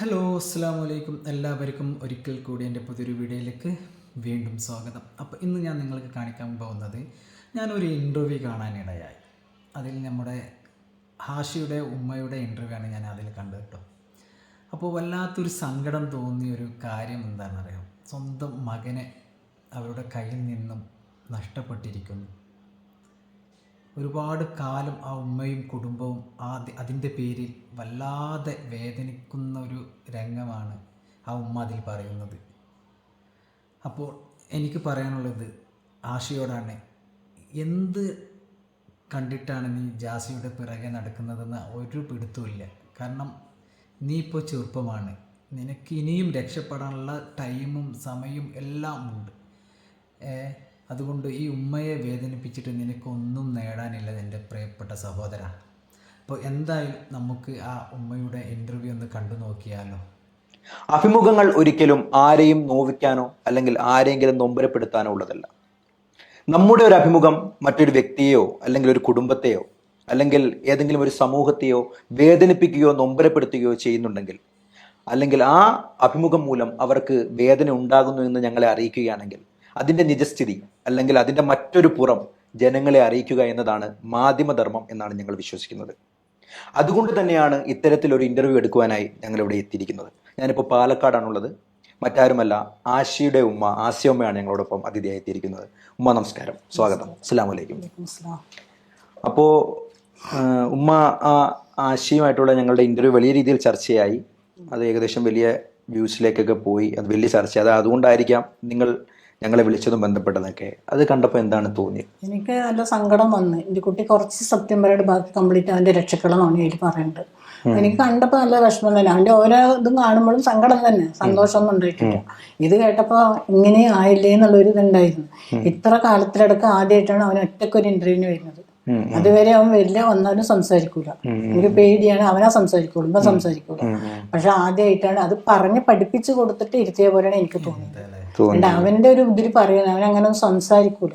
Hello അസ്സാം വലൈക്കും എല്ലാവർക്കും ഒരിക്കൽ കൂടി എന്റെ പുതിയൊരു വീഡിയോയിലേക്ക് വീണ്ടും സ്വാഗതം. അപ്പോൾ ഇന്ന് ഞാൻ നിങ്ങൾക്ക് കാണിക്കാൻ പോകുന്നത് ഞാനൊരു ഇന്റർവ്യൂ കാണാനിടയായി അതിൽ നമ്മുടെ ഹാഷിയുടെ ഉമ്മയുടെ ഇന്റർവ്യൂ ആണ് ഞാൻ അതിൽ കണ്ടത് കേട്ടോ. അപ്പോൾ വല്ലാത്തൊരു സങ്കടം തോന്നിയ ഒരു കാര്യം എന്താണെന്നറിയാം സ്വന്തം മകനെ അവരുടെ കയ്യിൽ നിന്നും നഷ്ടപ്പെട്ടിരിക്കുന്നു. ഒരുപാട് കാലം ആ ഉമ്മയും കുടുംബവും ആ അതിന്റെ പേരിൽ വല്ലാതെ വേദനിക്കുന്ന ഒരു രംഗമാണ് ആ ഉമ്മ അതിൽ പറയുന്നത്. അപ്പോൾ എനിക്ക് പറയാനുള്ളത് ആശയോടാണ് എന്ത് കണ്ടിട്ടാണ് നീ ജാസിയുടെ പിറകെ നടക്കുന്നതെന്ന് ഒരു പിടുത്തുമില്ല കാരണം നീ ഇപ്പോൾ ചെറുപ്പമാണ്. നിനക്ക് ഇനിയും രക്ഷപ്പെടാനുള്ള ടൈമും സമയവും എല്ലാം ഉണ്ട്. അതുകൊണ്ട് ഈ ഉമ്മയെ വേദനിപ്പിച്ചിട്ട് നിനക്കൊന്നും നേടാനില്ല എന്റെ പ്രിയപ്പെട്ട സഹോദര. അപ്പോൾ എന്തായാലും നമുക്ക് ആ ഉമ്മയുടെ ഇന്റർവ്യൂ ഒന്ന് കണ്ടു നോക്കിയാലോ? അഭിമുഖങ്ങൾ ഒരിക്കലും ആരെയും നോവിക്കാനോ അല്ലെങ്കിൽ ആരെങ്കിലും നൊമ്പരപ്പെടുത്താനോ ഉള്ളതല്ല. നമ്മുടെ ഒരു അഭിമുഖം മറ്റൊരു വ്യക്തിയെയോ അല്ലെങ്കിൽ ഒരു കുടുംബത്തെയോ അല്ലെങ്കിൽ ഏതെങ്കിലും ഒരു സമൂഹത്തെയോ വേദനിപ്പിക്കുകയോ നൊമ്പരപ്പെടുത്തുകയോ ചെയ്യുന്നുണ്ടെങ്കിൽ അല്ലെങ്കിൽ ആ അഭിമുഖം മൂലം അവർക്ക് വേദന ഉണ്ടാകുന്നു എന്ന് ഞങ്ങളെ അറിയിക്കുകയാണെങ്കിൽ അതിന്റെ നിജസ്ഥിതി അല്ലെങ്കിൽ അതിന്റെ മറ്റൊരു പുറം ജനങ്ങളെ അറിയിക്കുക എന്നതാണ് മാധ്യമധർമ്മം എന്നാണ് ഞങ്ങൾ വിശ്വസിക്കുന്നത്. അതുകൊണ്ട് തന്നെയാണ് ഇത്തരത്തിലൊരു ഇന്റർവ്യൂ എടുക്കുവാനായി ഞങ്ങൾ ഇവിടെ എത്തിയിരിക്കുന്നത്. ഞാനിപ്പോൾ പാലക്കാടാണുള്ളത്. മറ്റാരുമല്ല ആശിയുടെ ഉമ്മ ആശയമ്മയാണ് ഞങ്ങളോടൊപ്പം അതിഥിയായി എത്തിയിരിക്കുന്നത്. ഉമ്മ നമസ്കാരം. സ്വാഗതം. അസ്സാം വലൈക്കും അപ്പോൾ ഉമ്മ ആ ആശയുമായിട്ടുള്ള ഞങ്ങളുടെ ഇന്റർവ്യൂ വലിയ രീതിയിൽ ചർച്ചയായി. അത് ഏകദേശം വലിയ വ്യൂസിലേക്കൊക്കെ പോയി. അത് വലിയ ചർച്ച. അത് അതുകൊണ്ടായിരിക്കാം നിങ്ങൾ ഞങ്ങളെ വിളിച്ചതും ബന്ധപ്പെട്ടതൊക്കെ. അത് കണ്ടപ്പോൾ എന്താണ് തോന്നിയത് എനിക്ക് നല്ല സങ്കടം വന്ന്. എന്റെ കുട്ടി കുറച്ച് സത്യം പറയുടെ ബാക്കി കംപ്ലീറ്റ് അവന്റെ രക്ഷകളാണ് അതിൽ പറയുന്നത് എനിക്ക് കണ്ടപ്പോൾ നല്ല വിഷമം. തന്നെ അവന്റെ ഓരോ ഇതും കാണുമ്പോഴും സങ്കടം തന്നെ. സന്തോഷമൊന്നും ഉണ്ടായിട്ടില്ല. ഇത് കേട്ടപ്പോൾ ഇങ്ങനെ ആയില്ലേ എന്നുള്ളൊരു ഇതുണ്ടായിരുന്നു. ഇത്ര കാലത്തിലടക്കം ആദ്യമായിട്ടാണ് അവൻ ഒറ്റക്കൊരു ഇന്റർവ്യൂവിന് വരുന്നത്. അതുവരെ അവൻ വലിയ വന്നാലും സംസാരിക്കൂല. എനിക്ക് പേടിയാണ്. അവനാ സംസാരിക്കുള്ളൂ. ഇവൻ സംസാരിക്കൂല. പക്ഷെ ആദ്യമായിട്ടാണ് അത് പറഞ്ഞ് പഠിപ്പിച്ചു കൊടുത്തിട്ട് ഇരുത്തിയ പോലെയാണ് എനിക്ക് തോന്നിയത്. തോന്നി അവന്റെ ഒരു ഇതിൽ പറയുന്നത് അവൻ അങ്ങനെ സംസാരിക്കൂല.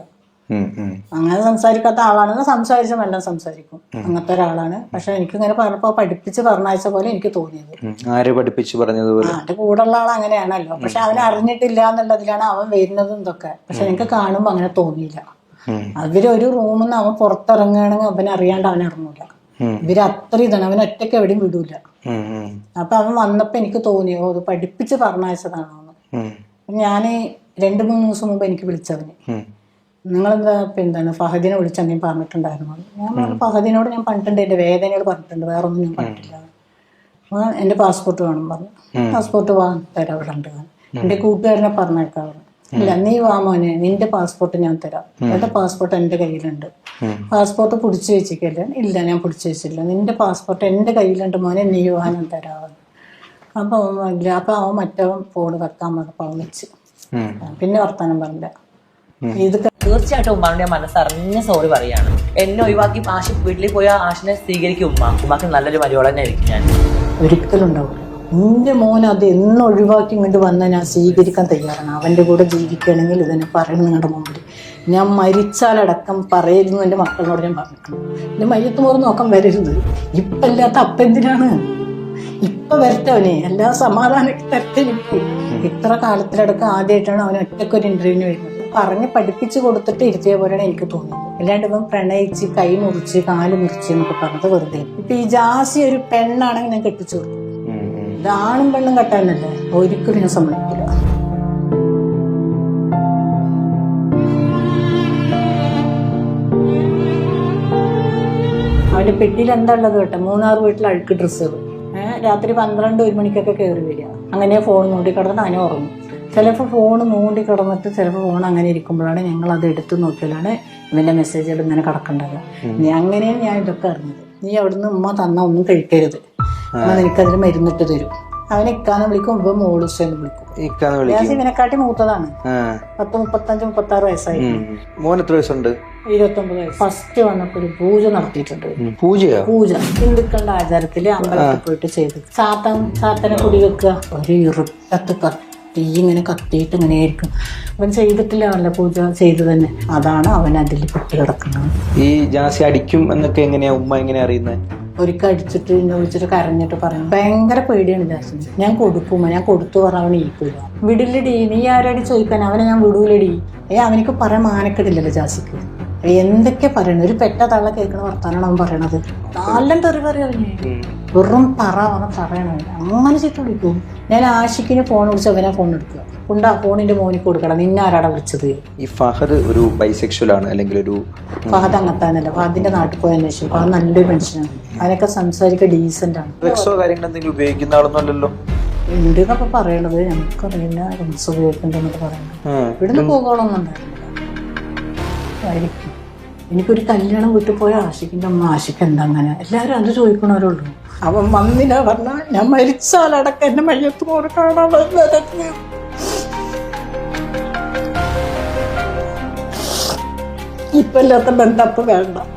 അങ്ങനെ സംസാരിക്കാത്ത ആളാണെന്ന് സംസാരിച്ച നല്ല സംസാരിക്കും. അങ്ങനത്തെ ഒരാളാണ്. പക്ഷെ എനിക്ക് ഇങ്ങനെ പറഞ്ഞപ്പോ പഠിപ്പിച്ച് പറഞ്ഞയച്ച പോലെ എനിക്ക് തോന്നിയത്. ആര് പഠിപ്പിച്ച് പറഞ്ഞതുപോലെ? അവന്റെ എന്റെ കൂടെയുള്ള ആൾ അങ്ങനെയാണല്ലോ. പക്ഷെ അവൻ അറിഞ്ഞിട്ടില്ല എന്നുള്ളതിലാണ് അവൻ വരുന്നതും ഇതൊക്കെ പക്ഷെ എനിക്ക് കാണുമ്പോ അങ്ങനെ തോന്നിയില്ല. ഉം. അവർ ഒരു റൂമിൽ നിന്ന് അവൻ പുറത്തിറങ്ങുകയാണെങ്കിൽ അവൻ അറിയാണ്ട് അവൻ ഇറങ്ങൂല. ഇവർ അത്ര ഇതാണ്. അവൻ ഒറ്റയ്ക്ക് എവിടെയും വിടൂല. അപ്പൊ അവൻ വന്നപ്പോ എനിക്ക് തോന്നിയോ അത് പഠിപ്പിച്ച് പറഞ്ഞയച്ചതാണോ. ഞാൻ രണ്ട് മൂന്ന് ദിവസം മുമ്പ് എനിക്ക് വിളിച്ചവന്. നിങ്ങളെന്താ എന്താണ് ഫഹദിനെ വിളിച്ച് എന്തെങ്കിലും പറഞ്ഞിട്ടുണ്ടായിരുന്നു ഞാൻ പറഞ്ഞു ഫഹദിനോട് ഞാൻ പറഞ്ഞിട്ടുണ്ട് എന്റെ വേദനകൾ പറഞ്ഞിട്ടുണ്ട് വേറെ ഒന്നും ഞാൻ പറഞ്ഞിട്ടില്ല. എന്റെ പാസ്പോർട്ട് വേണം പറഞ്ഞു. പാസ്പോർട്ട് വാ തരാം അവിടെ ഉണ്ട് എന്റെ കൂട്ടുകാരനെ പറഞ്ഞേക്കാം ഇല്ല നീ വാ മോനെ നിന്റെ പാസ്പോർട്ട് ഞാൻ തരാം. എന്റെ പാസ്പോർട്ട് എന്റെ കയ്യിലുണ്ട്. പാസ്പോർട്ട് പിടിച്ചു വെച്ചിക്കല്ലേ ഇല്ല ഞാൻ പിടിച്ചു വെച്ചില്ല നിന്റെ പാസ്പോർട്ട് എന്റെ കയ്യിലുണ്ട് മോനെ നീ വാ ഞാൻ തരാം. അപ്പൊ അവൻ ഇല്ല അപ്പൊ അവൻ മറ്റവൻ ഫോണ് കത്താൻ പറഞ്ഞു പിന്നെ വർത്താനം പറഞ്ഞില്ല. ഇത് തീർച്ചയായിട്ടും ഉമ്മാന്റെ മനസ്സറിഞ്ഞ സോറി പറയാണ്. എന്നെ ഒഴിവാക്കി ആശ വീട്ടിൽ പോയ ആശിനെ സ്വീകരിക്കും ഉമ്മ. ഉമ്മാക്ക് നല്ലൊരു മര്യാദ തന്നെ ആയിരിക്കും ഞാൻ. ഒരിക്കലും ഉണ്ടാവില്ല എന്റെ മോൻ അത് എന്ന് ഒഴിവാക്കി ഇങ്ങോട്ട് വന്നാൽ ഞാൻ സ്വീകരിക്കാൻ തയ്യാറാണ്. അവന്റെ കൂടെ ജീവിക്കുകയാണെങ്കിൽ ഇതിനെ പറയണം നിങ്ങളുടെ മുമ്പിൽ ഞാൻ മരിച്ചാലടക്കം പറയരുന്നു എന്റെ മക്കളോട് ഞാൻ പറഞ്ഞിട്ടുണ്ട്. എന്റെ മയ്യത്ത് മോറ് നോക്കാൻ വരരുത്. ഇപ്പം ഇല്ലാത്ത അപ്പം എന്തിനാണ്? ഇപ്പൊ വരട്ടെ എല്ലാ സമാധാനമൊക്കെ തരട്ടെ ഇത്ര കാലത്തിലടക്കം ആദ്യമായിട്ടാണ് അവൻ ഒറ്റക്കൊരു ഇന്റർവ്യൂവിന് വരുന്നത്. പറഞ്ഞ് പഠിപ്പിച്ചു കൊടുത്തിട്ട് ഇരുത്തിയ പോലെയാണ് എനിക്ക് തോന്നുന്നത്. അല്ലാണ്ട് ഇപ്പം പ്രണയിച്ച് കൈ മുറിച്ച് കാൽ മുറിച്ച് എന്നൊക്കെ പറഞ്ഞത് വെറുതെ. ഇപ്പൊ ഈ ജാസി ഒരു പെണ്ണാണെങ്കിൽ ഞാൻ കെട്ടിച്ചു കൊടുക്കും. ഉം, ഉം. ഇത് ആണും പെണ്ണും കെട്ടാനല്ലേ? ഒരിക്കലും ഞാൻ സമ്മതിക്കില്ല. അവന്റെ പെട്ടിയിൽ എന്താ ഉള്ളത് കേട്ടോ? മൂന്നാറ് വീട്ടിൽ അഴുക്ക് ഡ്രസ്സുകൾ. രാത്രി പന്ത്രണ്ട് ഒരു മണിക്കൊക്കെ കയറി വരിക. അങ്ങനെ ഫോൺ മൂടി കിടന്ന് അങ്ങനെ ഉറങ്ങും. ചിലപ്പോൾ ഫോൺ മൂടി കിടന്നിട്ട് ചിലപ്പോൾ ഫോൺ അങ്ങനെ ഇരിക്കുമ്പോഴാണ് ഞങ്ങൾ അത് എടുത്തു നോക്കിയാലാണ് ഇവന്റെ മെസ്സേജുകൾ ഇങ്ങനെ കിടക്കേണ്ടത് നീ അങ്ങനെയാണ് ഞാൻ ഇതൊക്കെ അറിഞ്ഞത്. നീ അവിടുന്ന് ഉമ്മ തന്ന ഒന്നും കഴിക്കരുത്. ഉമ്മ നിനക്കതിന് മരുന്നിട്ട് തരും. അവനെ ഇക്കാന്ന് വിളിക്കും ഇവ മോളുസ് എന്ന് വിളിക്കും. ഇവനെക്കാട്ടി മൂത്തതാണ്. പത്ത് മുപ്പത്തഞ്ച് മുപ്പത്തി ആറ് വയസ്സായി. മോൻ എത്ര വയസ്സുണ്ട്? ഇരുപത്തൊമ്പത് വയസ്സ്. ഫസ്റ്റ് വന്നപ്പോ ഒരു പൂജ നടത്തിയിട്ടുണ്ട്. പൂജയോ? പൂജ. ഹിന്ദുക്കളുടെ ആചാരത്തിൽ അമ്പലത്തിൽ പോയിട്ട് ചെയ്ത് സാത്തൻ സാത്തനെ കുടി വെക്കുക. ഒരു ഇരുട്ടത്ത് കത്തി ഇങ്ങനെ കത്തിയിട്ട് ഇങ്ങനെ ആയിരിക്കും. അവൻ ചെയ്തിട്ടില്ല പൂജ ചെയ്തു തന്നെ. അതാണ് അവൻ അതിൽ പൊട്ടി കിടക്കുന്നത്. ഈ ജാസി അടിക്കും എന്നൊക്കെ എങ്ങനെയാ ഉമ്മ എങ്ങനെ അറിയുന്നത് ഒരിക്കൽ അടിച്ചിട്ട് എന്നെ വിളിച്ചിട്ട് കരഞ്ഞിട്ട് പറയും. ഭയങ്കര പേടിയാണ് ജാസിന് ഞാൻ കൊടുക്കുമ്പോ ഞാൻ കൊടുത്തു പറഞ്ഞവൻ ഈക്കൂല വിടില്ലടി നീ ആരടി ചോദിക്കാൻ? അവനെ ഞാൻ വിടൂലടി. ഏ അവനിക്ക് പറയാൻ മാനക്കെടില്ലല്ലോ ജാസിക്ക്. എന്തൊക്കെ പറയണ? ഒരു പെട്ട തള്ള കേൾക്കണ വർത്താനാണ് അവൻ പറയണത് നല്ല തെറി പറയവന് വെറും പറ പറഞ്ഞ പറയണേ അങ്ങനെ ചീത്ത വിളിക്കും ഞാൻ ആഷിക്കിന് ഫോൺ വിളിച്ച് അവനെ ഫോൺ എടുക്കുക. ഉണ്ടാ? ഫോണിന്റെ മോനിക്ക് കൊടുക്കണം. നിന്നെ ആരാടാ വിളിച്ചത്? ഈ ഫഹദ് ഒരു ബൈസെക്ഷൽ ആണ്. അല്ലെങ്കിൽ ഒരു ഫഹദ് അങ്ങത്താനല്ല ഫഹദിന്റെ നാട്ടിൽ പോയ അന്വേഷിച്ചു. ഫഹദ് നല്ലൊരു മനുഷ്യനാണ്. അവനൊക്കെ സംസാരിക്കുക ഡീസന്റ് ആണ്. കാര്യങ്ങൾ ഉപയോഗിക്കുന്ന ആളൊന്നുമല്ലല്ലോ ഇവിടെ ഉണ്ട് എന്നൊക്കെ പറയണത്? അറിയില്ല ഡ്രഗ്സ് ഉപയോഗിക്കണ്ടെന്നൊക്കെ പറയണം ഇവിടുന്ന് പോകണമെന്നും ഉണ്ടായിരുന്നില്ല ആയിരിക്കും. എനിക്കൊരു കല്യാണം വീട്ടിൽ പോയ ആശിക്കിന്റെ അമ്മ ആശിക്ക് എന്താ അങ്ങനെ എല്ലാവരും അത് ചോദിക്കണവരുള്ളൂ. അവൻ വന്നില്ല പറഞ്ഞാൽ ഞാൻ മരിച്ചാലടക്കം എന്റെ മയ്യത്ത് പോലെ കാണാൻ വരുന്നത്. ഇപ്പൊ ഇല്ലാത്ത ബന്ധപ്പ് വേണ്ട.